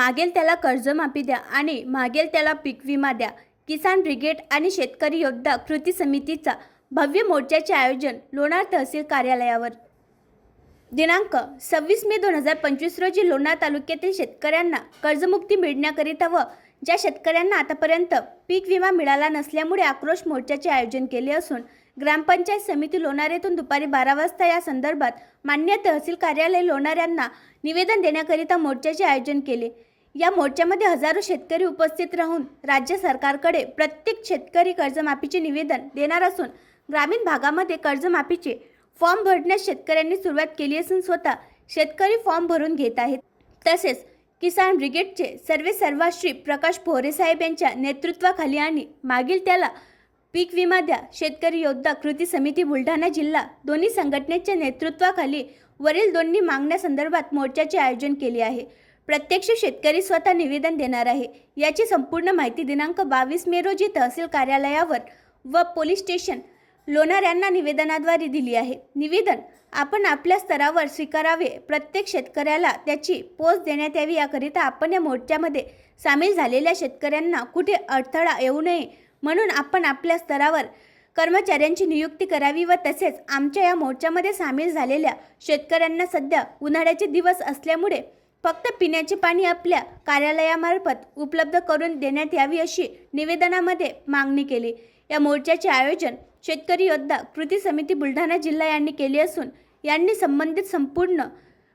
मागेल त्याला कर्जमाफी द्या आणि मागेल त्याला पीक विमा द्या. किसान ब्रिगेड आणि शेतकरी योद्धा कृती समितीचा भव्य मोर्चाचे आयोजन लोणार तहसील कार्यालयावर. दिनांक सव्वीस मे दोन हजार पंचवीस रोजी लोणार तालुक्यातील शेतकऱ्यांना कर्जमुक्ती मिळण्याकरिता व ज्या शेतकऱ्यांना आतापर्यंत पीक विमा मिळाला नसल्यामुळे आक्रोश मोर्चाचे आयोजन केले असून ग्रामपंचायत समिती लोणार येथून दुपारी बारा वाजता या संदर्भात मान्य तहसील कार्यालय लोणार यांना निवेदन देण्याकरिता मोर्चाचे आयोजन केले. या मोर्चामध्ये हजारो शेतकरी उपस्थित राहून राज्य सरकारकडे प्रत्येक शेतकरी कर्जमाफीचे निवेदन देणार असून ग्रामीण भागामध्ये कर्जमाफीचे फॉर्म भरण्यास शेतकऱ्यांनी सुरुवात केली असून स्वतः शेतकरी फॉर्म भरून घेत आहेत. तसेच किसान ब्रिगेडचे सर्वे सर्वा श्री प्रकाश पोहरे साहेब यांच्या नेतृत्वाखाली आणि मागील त्याला पीक विमा द्या शेतकरी योद्धा कृती समिती बुलढाणा जिल्हा दोन्ही संघटनेच्या नेतृत्वाखाली वरील दोन्ही मागण्यासंदर्भात मोर्चाचे आयोजन केले आहे. प्रत्यक्ष शेतकरी स्वतः निवेदन देणार आहे. याची संपूर्ण माहिती दिनांक बावीस मे रोजी तहसील कार्यालयावर व पोलीस स्टेशन लोणार यांना निवेदनाद्वारे दिली आहे. निवेदन आपण आपल्या स्तरावर स्वीकारावे. प्रत्येक शेतकऱ्याला त्याची पोच देण्यात यावी. याकरिता आपण या मोर्चामध्ये सामील झालेल्या शेतकऱ्यांना कुठे अडथळा येऊ नये म्हणून आपण आपल्या स्तरावर कर्मचाऱ्यांची नियुक्ती करावी व तसेच आमच्या या मोर्चामध्ये सामील झालेल्या शेतकऱ्यांना सध्या उन्हाळ्याचे दिवस असल्यामुळे फक्त पिण्याचे पाणी आपल्या कार्यालयामार्फत उपलब्ध करून देण्यात यावी अशी निवेदनामध्ये मागणी केली. या मोर्चाचे आयोजन शेतकरी योद्धा कृती समिती बुलढाणा जिल्हा यांनी केली असून यांनी संबंधित संपूर्ण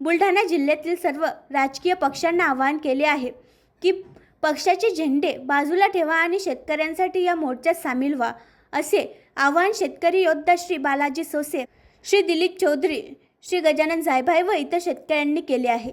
बुलढाणा जिल्ह्यातील सर्व राजकीय पक्षांना आवाहन केले आहे की पक्षाचे झेंडे बाजूला ठेवा आणि शेतकऱ्यांसाठी या मोर्चात सामील व्हा असे आवाहन शेतकरी योद्धा श्री बालाजी सोसे श्री दिलीप चौधरी श्री गजानन जायभाई व इतर शेतकऱ्यांनी केले आहे.